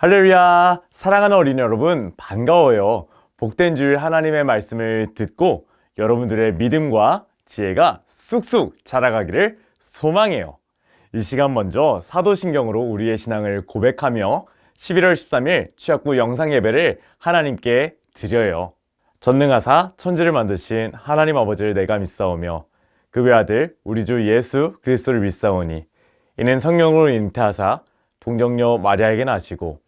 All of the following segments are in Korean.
할렐루야! 사랑하는 어린이 여러분, 반가워요. 복된 주일 하나님의 말씀을 듣고 여러분들의 믿음과 지혜가 쑥쑥 자라가기를 소망해요. 이 시간 먼저 사도신경으로 우리의 신앙을 고백하며 11월 13일 취학구 영상 예배를 하나님께 드려요. 전능하사 천지를 만드신 하나님 아버지를 내가 믿사오며 그 외아들 우리 주 예수 그리스도를 믿사오니 이는 성령으로 잉태하사 동정녀 마리아에게 나시고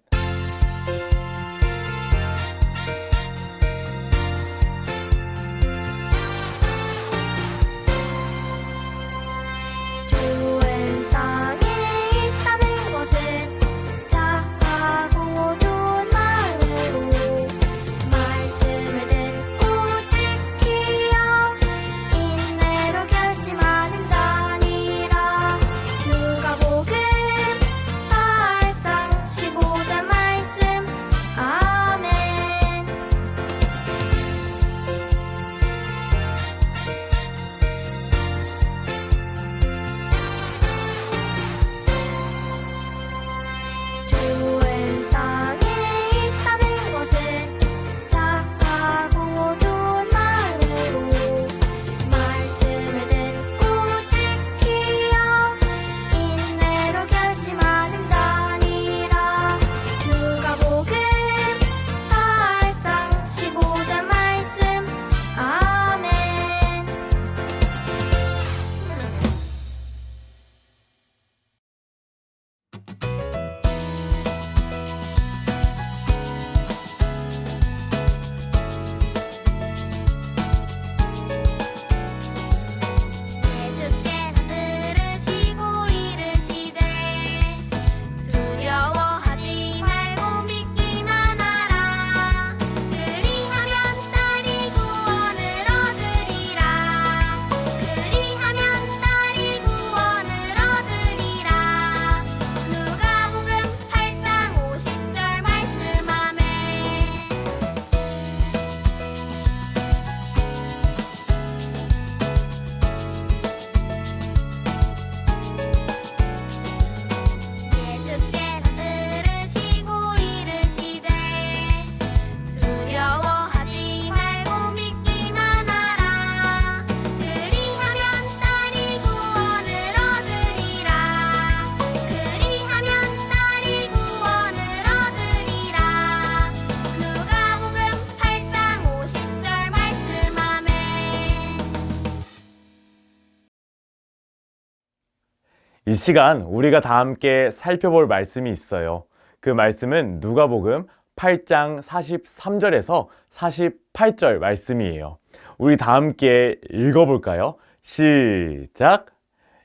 시간 우리가 다 함께 살펴볼 말씀이 있어요. 그 말씀은 누가복음 8장 43절에서 48절 말씀이에요. 우리 다 함께 읽어볼까요? 시작!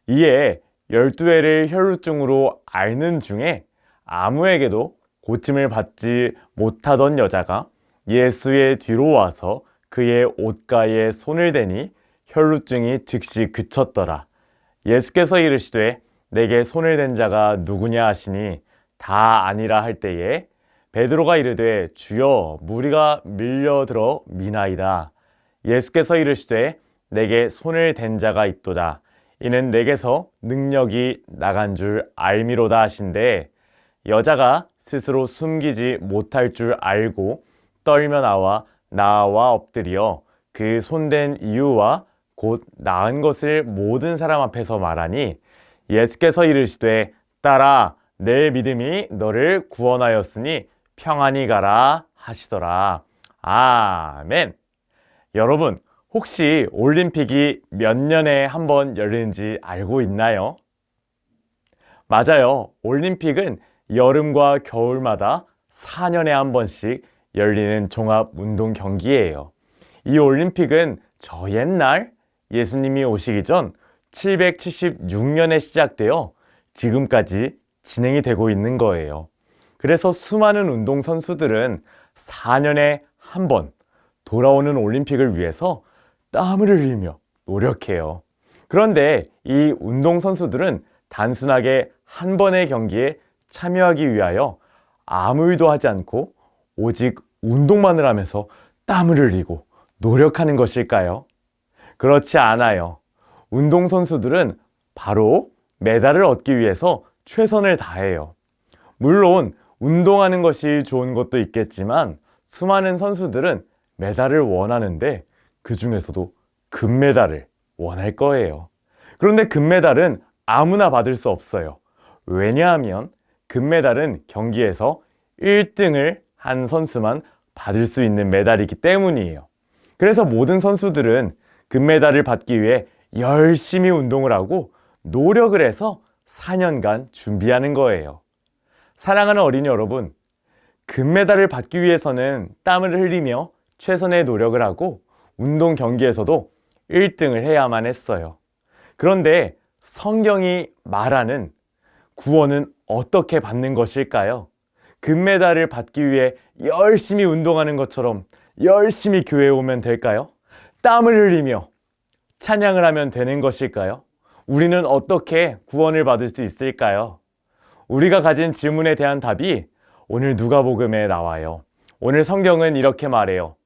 이에 열두 해를 혈루증으로 앓는 중에 아무에게도 고침을 받지 못하던 여자가 예수의 뒤로 와서 그의 옷가에 손을 대니 혈루증이 즉시 그쳤더라. 예수께서 이르시되 내게 손을 댄 자가 누구냐 하시니 다 아니라 할 때에 베드로가 이르되 주여 무리가 밀려들어 미나이다. 예수께서 이르시되 내게 손을 댄 자가 있도다. 이는 내게서 능력이 나간 줄 알미로다 하신데 여자가 스스로 숨기지 못할 줄 알고 떨며 나와 나와 엎드려 그 손댄 이유와 곧 나은 것을 모든 사람 앞에서 말하니 예수께서 이르시되 딸아 내 믿음이 너를 구원하였으니 평안히 가라 하시더라. 아멘. 여러분 혹시 올림픽이 몇 년에 한 번 열리는지 알고 있나요? 맞아요. 올림픽은 여름과 겨울마다 4년에 한 번씩 열리는 종합 운동 경기예요. 이 올림픽은 저 옛날 예수님이 오시기 전 776년에 시작되어 지금까지 진행이 되고 있는 거예요. 그래서 수많은 운동 선수들은 4년에 한 번 돌아오는 올림픽을 위해서 땀을 흘리며 노력해요. 그런데 이 운동 선수들은 단순하게 한 번의 경기에 참여하기 위하여 아무 일도 하지 않고 오직 운동만을 하면서 땀을 흘리고 노력하는 것일까요? 그렇지 않아요. 운동선수들은 바로 메달을 얻기 위해서 최선을 다해요. 물론 운동하는 것이 좋은 것도 있겠지만 수많은 선수들은 메달을 원하는데 그 중에서도 금메달을 원할 거예요. 그런데 금메달은 아무나 받을 수 없어요. 왜냐하면 금메달은 경기에서 1등을 한 선수만 받을 수 있는 메달이기 때문이에요. 그래서 모든 선수들은 금메달을 받기 위해 열심히 운동을 하고 노력을 해서 4년간 준비하는 거예요. 사랑하는 어린이 여러분, 금메달을 받기 위해서는 땀을 흘리며 최선의 노력을 하고 운동 경기에서도 1등을 해야만 했어요. 그런데 성경이 말하는 구원은 어떻게 받는 것일까요? 금메달을 받기 위해 열심히 운동하는 것처럼 열심히 교회에 오면 될까요? 땀을 흘리며 찬양을 하면 되는 것일까요? 우리는 어떻게 구원을 받을 수 있을까요? 우리가 가진 질문에 대한 답이 오늘 누가복음에 나와요. 오늘 성경은 이렇게 말해요.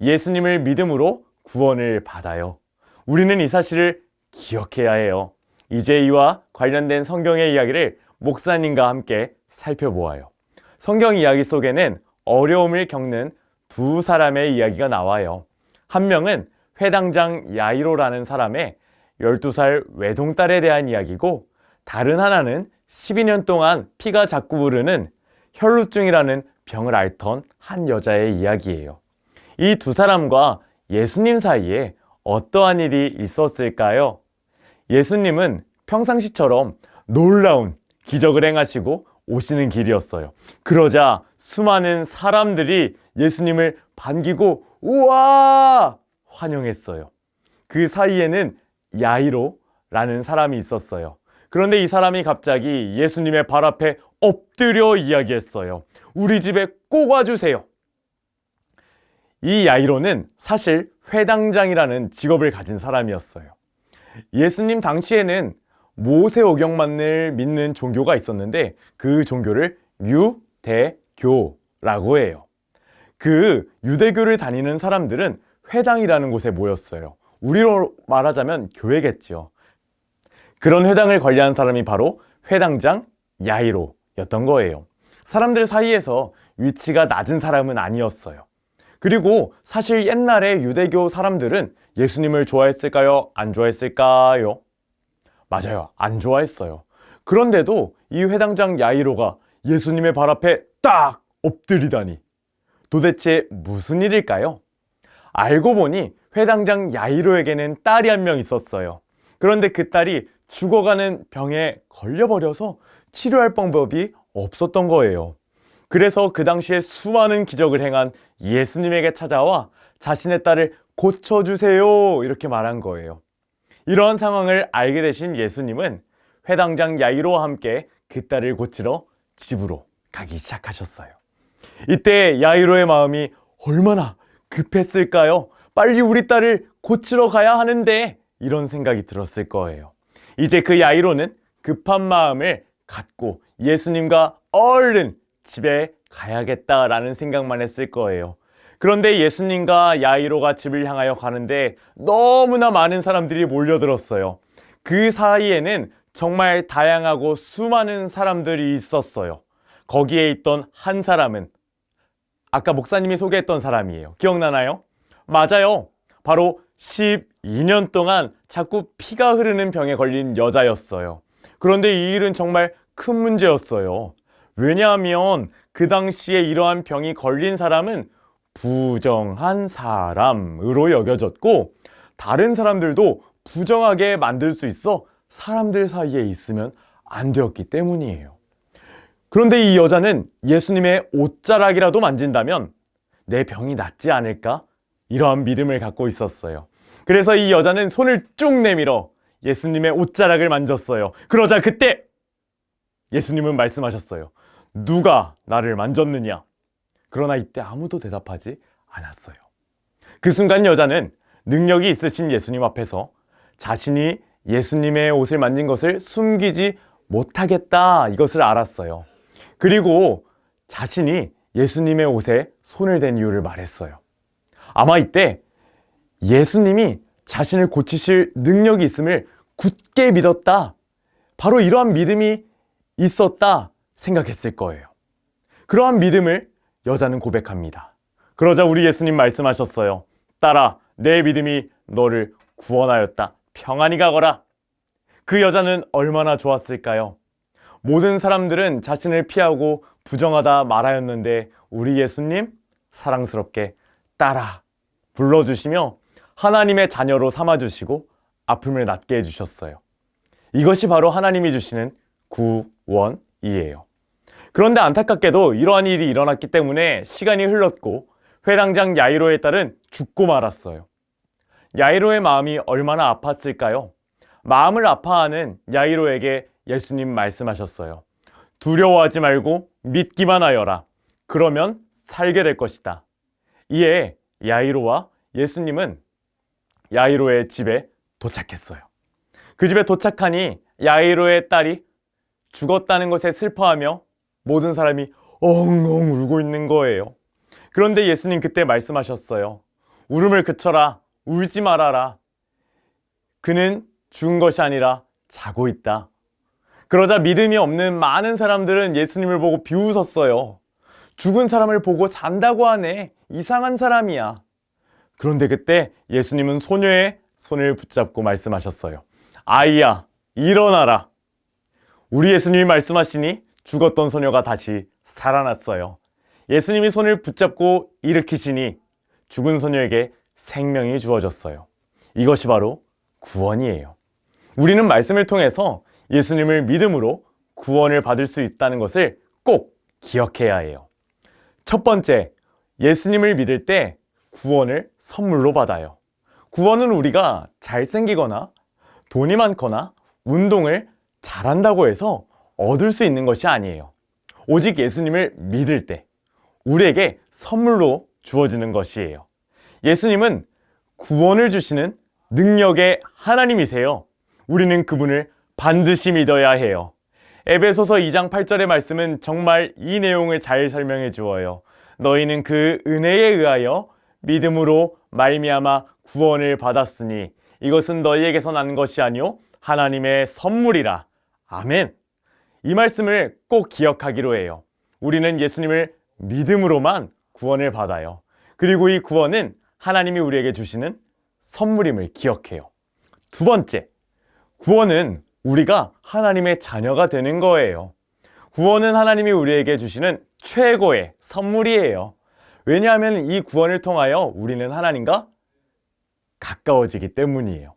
예수님을 믿음으로 구원을 받아요. 우리는 이 사실을 기억해야 해요. 이제 이와 관련된 성경의 이야기를 목사님과 함께 살펴보아요. 성경 이야기 속에는 어려움을 겪는 두 사람의 이야기가 나와요. 한 명은 회당장 야이로라는 사람의 12살 외동딸에 대한 이야기고 다른 하나는 12년 동안 피가 자꾸 흐르는 혈루증이라는 병을 앓던 한 여자의 이야기예요. 이 두 사람과 예수님 사이에 어떠한 일이 있었을까요? 예수님은 평상시처럼 놀라운 기적을 행하시고 오시는 길이었어요. 그러자 수많은 사람들이 예수님을 반기고 우와! 환영했어요. 그 사이에는 야이로라는 사람이 있었어요. 그런데 이 사람이 갑자기 예수님의 발 앞에 엎드려 이야기했어요. 우리 집에 꼭 와주세요. 이 야이로는 사실 회당장이라는 직업을 가진 사람이었어요. 예수님 당시에는 모세오경만을 믿는 종교가 있었는데 그 종교를 유대교라고 해요. 그 유대교를 다니는 사람들은 회당이라는 곳에 모였어요. 우리로 말하자면 교회겠지요. 그런 회당을 관리한 사람이 바로 회당장 야이로였던 거예요. 사람들 사이에서 위치가 낮은 사람은 아니었어요. 그리고 사실 옛날에 유대교 사람들은 예수님을 좋아했을까요? 안 좋아했을까요? 맞아요. 안 좋아했어요. 그런데도 이 회당장 야이로가 예수님의 발 앞에 딱 엎드리다니. 도대체 무슨 일일까요? 알고 보니 회당장 야이로에게는 딸이 한 명 있었어요. 그런데 그 딸이 죽어가는 병에 걸려버려서 치료할 방법이 없었던 거예요. 그래서 그 당시에 수많은 기적을 행한 예수님에게 찾아와 자신의 딸을 고쳐주세요. 이렇게 말한 거예요. 이러한 상황을 알게 되신 예수님은 회당장 야이로와 함께 그 딸을 고치러 집으로 가기 시작하셨어요. 이때 야이로의 마음이 얼마나 급했을까요? 빨리 우리 딸을 고치러 가야 하는데 이런 생각이 들었을 거예요. 이제 그 야이로는 급한 마음을 갖고 예수님과 얼른 집에 가야겠다라는 생각만 했을 거예요. 그런데 예수님과 야이로가 집을 향하여 가는데 너무나 많은 사람들이 몰려들었어요. 그 사이에는 정말 다양하고 수많은 사람들이 있었어요. 거기에 있던 한 사람은 아까 목사님이 소개했던 사람이에요. 기억나나요? 맞아요. 바로 12년 동안 자꾸 피가 흐르는 병에 걸린 여자였어요. 그런데 이 일은 정말 큰 문제였어요. 왜냐하면 그 당시에 이러한 병이 걸린 사람은 부정한 사람으로 여겨졌고 다른 사람들도 부정하게 만들 수 있어 사람들 사이에 있으면 안 되었기 때문이에요. 그런데 이 여자는 예수님의 옷자락이라도 만진다면 내 병이 낫지 않을까? 이러한 믿음을 갖고 있었어요. 그래서 이 여자는 손을 쭉 내밀어 예수님의 옷자락을 만졌어요. 그러자 그때 예수님은 말씀하셨어요. 누가 나를 만졌느냐? 그러나 이때 아무도 대답하지 않았어요. 그 순간 여자는 능력이 있으신 예수님 앞에서 자신이 예수님의 옷을 만진 것을 숨기지 못하겠다 이것을 알았어요. 그리고 자신이 예수님의 옷에 손을 댄 이유를 말했어요. 아마 이때 예수님이 자신을 고치실 능력이 있음을 굳게 믿었다. 바로 이러한 믿음이 있었다 생각했을 거예요. 그러한 믿음을 여자는 고백합니다. 그러자 우리 예수님 말씀하셨어요. 딸아, 내 믿음이 너를 구원하였다. 평안히 가거라. 그 여자는 얼마나 좋았을까요? 모든 사람들은 자신을 피하고 부정하다 말하였는데 우리 예수님 사랑스럽게 딸아 불러주시며 하나님의 자녀로 삼아주시고 아픔을 낫게 해주셨어요. 이것이 바로 하나님이 주시는 구원이에요. 그런데 안타깝게도 이러한 일이 일어났기 때문에 시간이 흘렀고 회당장 야이로의 딸은 죽고 말았어요. 야이로의 마음이 얼마나 아팠을까요? 마음을 아파하는 야이로에게 예수님 말씀하셨어요. 두려워하지 말고 믿기만 하여라. 그러면 살게 될 것이다. 이에 야이로와 예수님은 야이로의 집에 도착했어요. 그 집에 도착하니 야이로의 딸이 죽었다는 것에 슬퍼하며 모든 사람이 엉엉 울고 있는 거예요. 그런데 예수님 그때 말씀하셨어요. 울음을 그쳐라. 울지 말아라. 그는 죽은 것이 아니라 자고 있다. 그러자 믿음이 없는 많은 사람들은 예수님을 보고 비웃었어요. 죽은 사람을 보고 잔다고 하네. 이상한 사람이야. 그런데 그때 예수님은 소녀의 손을 붙잡고 말씀하셨어요. 아이야, 일어나라. 우리 예수님이 말씀하시니 죽었던 소녀가 다시 살아났어요. 예수님이 손을 붙잡고 일으키시니 죽은 소녀에게 생명이 주어졌어요. 이것이 바로 구원이에요. 우리는 말씀을 통해서 예수님을 믿음으로 구원을 받을 수 있다는 것을 꼭 기억해야 해요. 첫 번째, 예수님을 믿을 때 구원을 선물로 받아요. 구원은 우리가 잘생기거나 돈이 많거나 운동을 잘한다고 해서 얻을 수 있는 것이 아니에요. 오직 예수님을 믿을 때 우리에게 선물로 주어지는 것이에요. 예수님은 구원을 주시는 능력의 하나님이세요. 우리는 그분을 반드시 믿어야 해요. 에베소서 2장 8절의 말씀은 정말 이 내용을 잘 설명해 주어요. 너희는 그 은혜에 의하여 믿음으로 말미암아 구원을 받았으니 이것은 너희에게서 난 것이 아니요 하나님의 선물이라. 아멘. 이 말씀을 꼭 기억하기로 해요. 우리는 예수님을 믿음으로만 구원을 받아요. 그리고 이 구원은 하나님이 우리에게 주시는 선물임을 기억해요. 두 번째, 구원은 우리가 하나님의 자녀가 되는 거예요. 구원은 하나님이 우리에게 주시는 최고의 선물이에요. 왜냐하면 이 구원을 통하여 우리는 하나님과 가까워지기 때문이에요.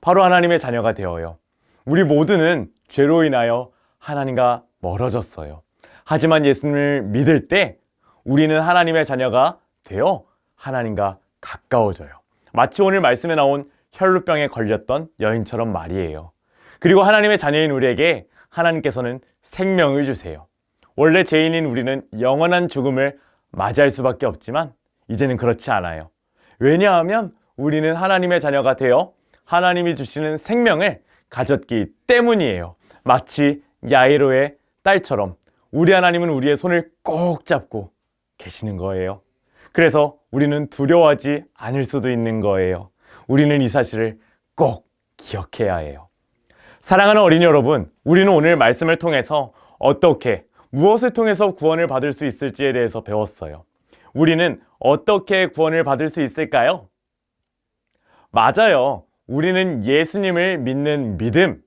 바로 하나님의 자녀가 되어요. 우리 모두는 죄로 인하여 하나님과 멀어졌어요. 하지만 예수님을 믿을 때 우리는 하나님의 자녀가 되어 하나님과 가까워져요. 마치 오늘 말씀에 나온 혈루병에 걸렸던 여인처럼 말이에요. 그리고 하나님의 자녀인 우리에게 하나님께서는 생명을 주세요. 원래 죄인인 우리는 영원한 죽음을 맞이할 수밖에 없지만 이제는 그렇지 않아요. 왜냐하면 우리는 하나님의 자녀가 되어 하나님이 주시는 생명을 가졌기 때문이에요. 마치 야이로의 딸처럼 우리 하나님은 우리의 손을 꼭 잡고 계시는 거예요. 그래서 우리는 두려워하지 않을 수도 있는 거예요. 우리는 이 사실을 꼭 기억해야 해요. 사랑하는 어린이 여러분, 우리는 오늘 말씀을 통해서 어떻게, 무엇을 통해서 구원을 받을 수 있을지에 대해서 배웠어요. 우리는 어떻게 구원을 받을 수 있을까요? 맞아요. 우리는 예수님을 믿는 믿음,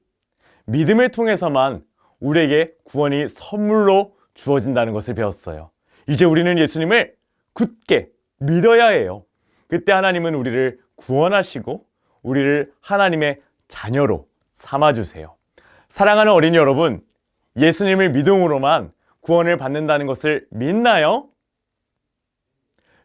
믿음을 통해서만 우리에게 구원이 선물로 주어진다는 것을 배웠어요. 이제 우리는 예수님을 굳게 믿어야 해요. 그때 하나님은 우리를 구원하시고 우리를 하나님의 자녀로 삼아주세요. 사랑하는 어린이 여러분, 예수님을 믿음으로만 구원을 받는다는 것을 믿나요?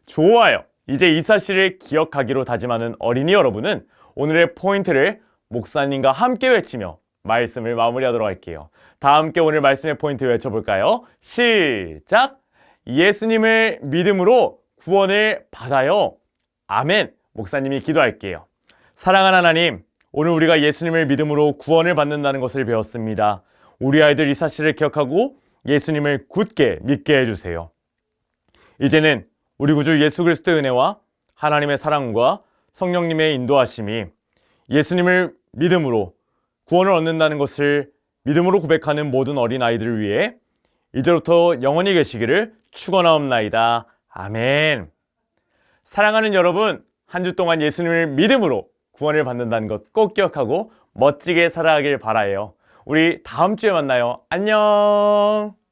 좋아요. 이제 이 사실을 기억하기로 다짐하는 어린이 여러분은 오늘의 포인트를 목사님과 함께 외치며 말씀을 마무리하도록 할게요. 다 함께 오늘 말씀의 포인트 외쳐볼까요? 시작! 예수님을 믿음으로 구원을 받아요. 아멘. 목사님이 기도할게요. 사랑하는 하나님, 오늘 우리가 예수님을 믿음으로 구원을 받는다는 것을 배웠습니다. 우리 아이들 이 사실을 기억하고 예수님을 굳게 믿게 해주세요. 이제는 우리 구주 예수 그리스도의 은혜와 하나님의 사랑과 성령님의 인도하심이 예수님을 믿음으로 구원을 얻는다는 것을 믿음으로 고백하는 모든 어린 아이들을 위해 이제부터 영원히 계시기를 축원하옵나이다. 아멘. 사랑하는 여러분, 한 주 동안 예수님을 믿음으로 구원을 받는다는 것 꼭 기억하고 멋지게 살아가길 바라요. 우리 다음 주에 만나요. 안녕.